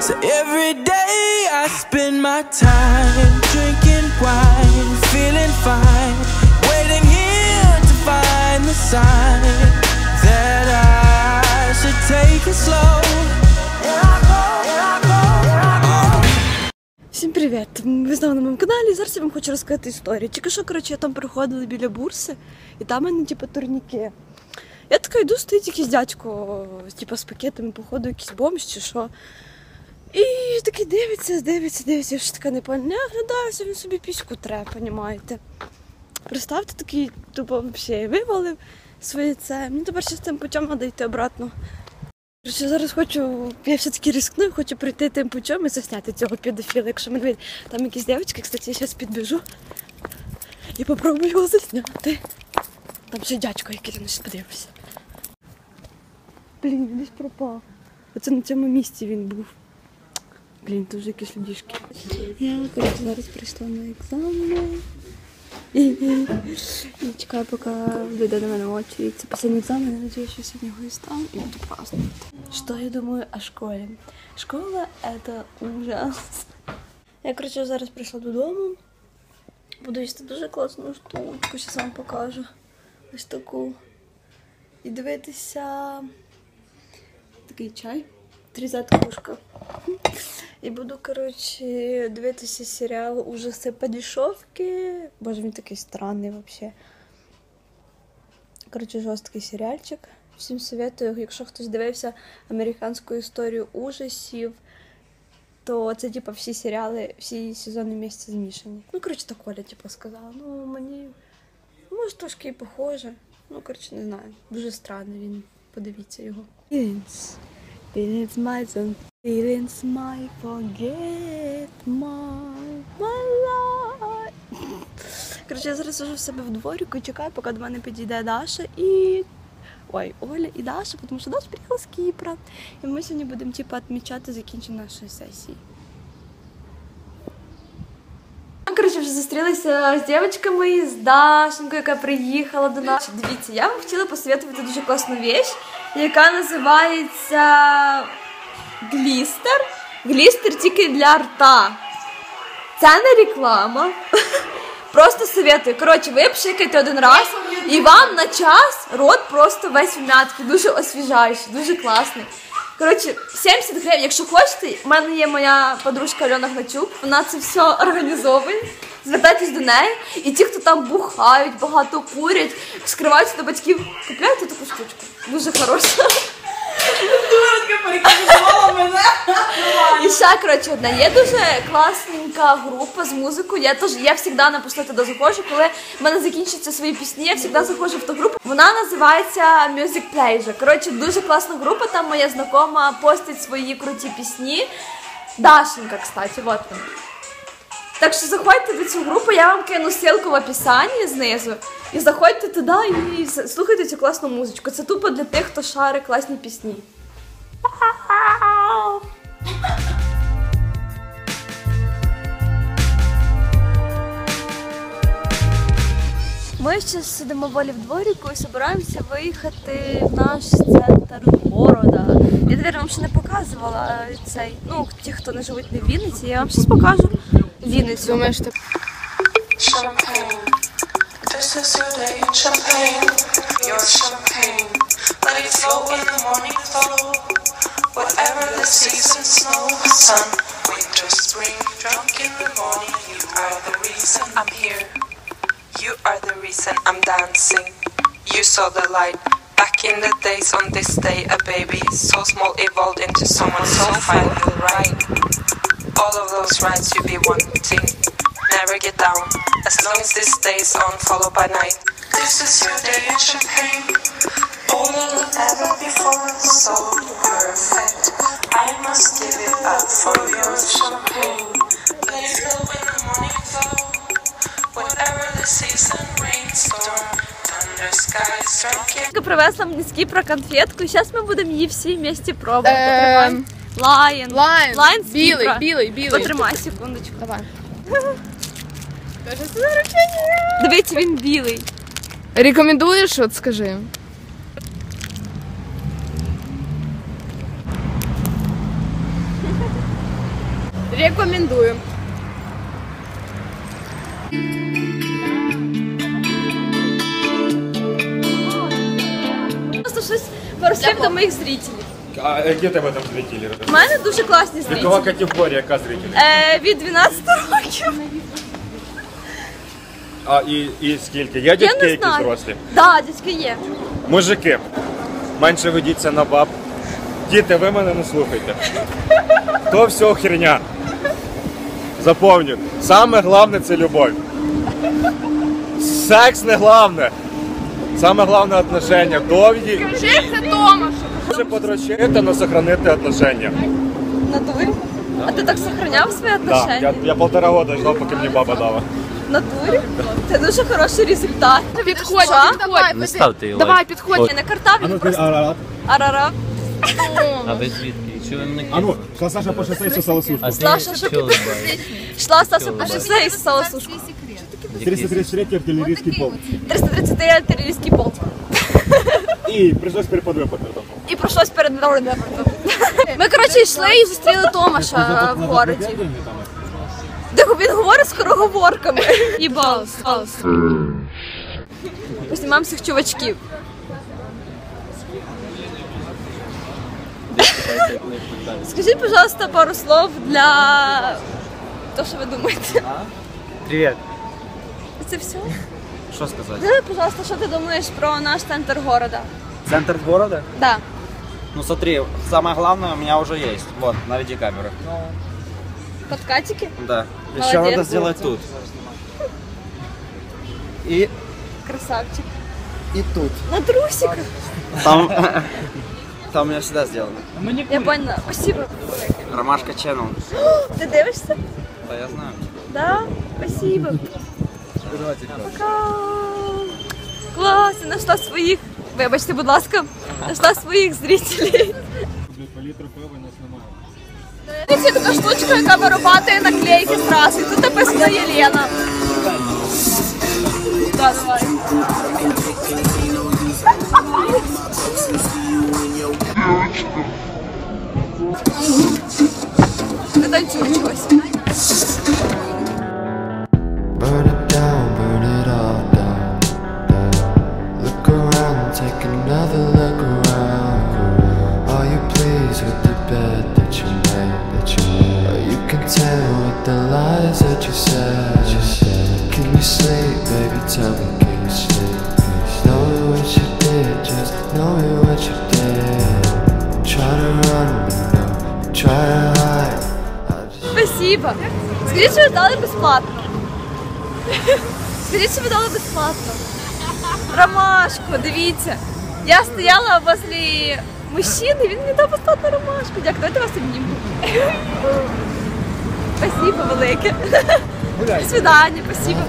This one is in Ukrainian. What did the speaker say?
So every day I spend my time drinking wine, feeling fine, waiting here to find the sign that I should take it slow. Всім привіт! Ви знову на моєму каналі. Зараз я вам хочу розказати історію. Тільки що, коротше, я там приходила біля бурси, і там мене, типу, турніки. Я така йду, стоїть якийсь дядько, типу, з пакетами, походу, якийсь бомж чи що. Такий дивиться, дивиться, дивиться, ж така не поняла. Не оглядаюся, він собі піську тре, понімаєте. Представте, такий тупо взагалі вивалив своє це. Мені тепер ще з цим путем треба йти обратно. Короче, зараз хочу, я все-таки рискну, хочу прийти тим путем і засняти цього педофіла. Якщо мене там якісь дівчатки, кстати, я зараз підбіжу і попробую його засняти. Там ще дядько, який я зараз подивлюся. Блін, він десь пропав. Оце на цьому місці він був. Блін, тут вже якісь людішки. Я коротше, зараз прийшла на екзамен. І, і, і чекаю, поки вийде до мене очі. Це останній екзамен, я надіюсь, що сьогодні його і стану і буду праздновать. Что я думаю о школі? Школа – это ужас. Я, коротше, зараз прийшла додому. Буду їсти дуже класну штуку, зараз вам покажу. Ось таку. І дивитися такий чай. Трізат кружка. І буду, коротше, дивитися серіал ужаси по дешевки. Боже, він такий странний взагалі. Коротше, жорсткий серіальчик. Всім советую, якщо хтось дивився американську історію ужасів, то це типу всі серіали, всі сезони місяця змішані. Ну, коротше, так Оля, типу, сказала. Ну, мені може трошки і похоже. Ну, коротше, не знаю. Дуже странний він. Подивіться його. Feelings. My son. Feelings my forget my, my life. Коротше, я зараз уже в себе в дворіку і чекаю, поки до мене підійде Даша і. Ой, Оля і Даша, тому що Даша приїхала з Кіпра. І ми сьогодні будемо типу, відмічати закінчення нашої сесії. Коротше, вже зустрілися з дівчатками, з Дашенькою, яка приїхала до нас. Дивіться, я вам хотіла посоветувати дуже класну вещь, яка називається глістер. Глістер тільки для рта. Це не реклама. Просто советую. Коротше, ви пшикаєте один раз, і вам на час рот просто весь в м'ятки. Дуже освіжаючий, дуже класний. Коротше, 70 гривень, якщо хочете, в мене є моя подружка Альона Гнатюк, вона це все організовує. Звертайтесь до неї. І ті, хто там бухають, багато курять, скриваються до батьків, купляйте таку штучку. Дуже хороша. І ще, коротше, одна є дуже класненька група з музикою. Я теж я завжди на пусту туди заходжу. Коли в мене закінчаться свої пісні, я завжди заходжу в ту групу. Вона називається Music Pleasure. Коротше, дуже класна група. Там моя знакома постить свої круті пісні. Дашенька, кстати, от вона. Так що заходьте в цю групу, я вам кину ссылку в описанні знизу. І заходьте туди і слухайте цю класну музичку. Це тупо для тих, хто шарить класні пісні. Ми ще сидимо волі в дворіку і збираємося виїхати в наш центр города. Я, навіть, вам ще не показувала цей. Ну, ті, хто не живуть не в Вінниці, я вам зараз покажу Вінницю. Думаєш, ти Champagne. This is your day champagne. Your champagne. Let it flow in the morning sun, winter, spring. Drunk in the morning. You are the reason I'm here. You are the reason I'm dancing. You saw the light. Back in the days on this day, a baby so small evolved into someone so fine you'll ride. All of those rides you be wanting. Never get down. As long as this stays on, followed by night. This is your day in champagne. Than ever before, so perfect. I must give it up for your champagne. Let it flow in the morning flow. Whatever the season, rainstorm, thunder skies, drunken. Я привезла мені з Кіпра конфетку, і зараз ми будемо її всі вместе пробувати. Ем, Лайн. Лайн. Лайн з Білий, Кіпра. білий, білий. Потримай секундочку. Давай. Дивіться, він білий. Рекомендуєш, от скажи. Рекомендую. Просто щось пару до моїх зрителів. А які тебе там зрителі? У мене дуже класні Вікова зрителі. категорія, яка зрителі? Е, від 12 років. А і, і скільки? Є Я дітки, не які знаю. зрослі? Да, дядьки є. Мужики, менше ведіться на баб. Діти, ви мене не слухайте. То все херня. Запомню. Саме головне це любов. Секс не головне. Саме головне отношення. Довгі. Скажи це Томашу. Може подрочити, але сохранити отношення. Натурі? А ти так сохраняв свої Так, я, я полтора года ждав, поки мені баба дала. Натурі? Це дуже хороший результат. Підходь, Що? підходь. Не ставте її Давай, підходь. Я не картав, він просто арара. А ви звідки? Чого А ну, шла Саша по шоссе сосала сушку. А Саша, ти либаєш? Йшла Стаса по шосе і сосала сушку. 333 артиллерийский полк. 333 артилерійський болт. І прийшлось перед випадком. І пройшлось перед народом. Ми, коротше, йшли і зустріли Томаша в городі. Де він говорить скороговорками. Їбал. Познімаємо всіх чувачків. Скажіть, пожалуйста, пару слов для того, що ви думаєте. Привет. Це все? Что сказать? Скажи, пожалуйста, що ти думаєш про наш центр города? Центр города? Да. Ну смотри, самое главное у меня уже есть. Вот, наведи камеру. Подкатики? Да. Молодец. Еще надо сделать тут. И, Красавчик. и тут. На трусиках. Там, там у меня всегда сделано. Я поняла. Спасибо. Ромашка Channel. Ти дивишся? Да, я знаю. Да? Спасибо. Пока. Клас, я знайшла своїх. Вибачте, будь ласка, знайшла своїх зрителей. Це така штучка, яка вирубатує наклейки зразу. І тут написано Єлена. Да, давай. Не танцюй чогось. Burn it down, burn it all down, down. Look around, take another look around. Are you pleased with the bed that you made? That you made? Are you content with the lies that you said? You said? Can you sleep, baby? Tell me, can you sleep? Know me what you did, just know Спасибо. Скажіть, що дали безплатно. Скажіть, що дали безплатно. Ромашку, дивіться. Я стояла возле мужчини, він мені дав безплатну ромашку. Дякую, давайте вас обніму. Спасибо велике. До свидання, спасибо.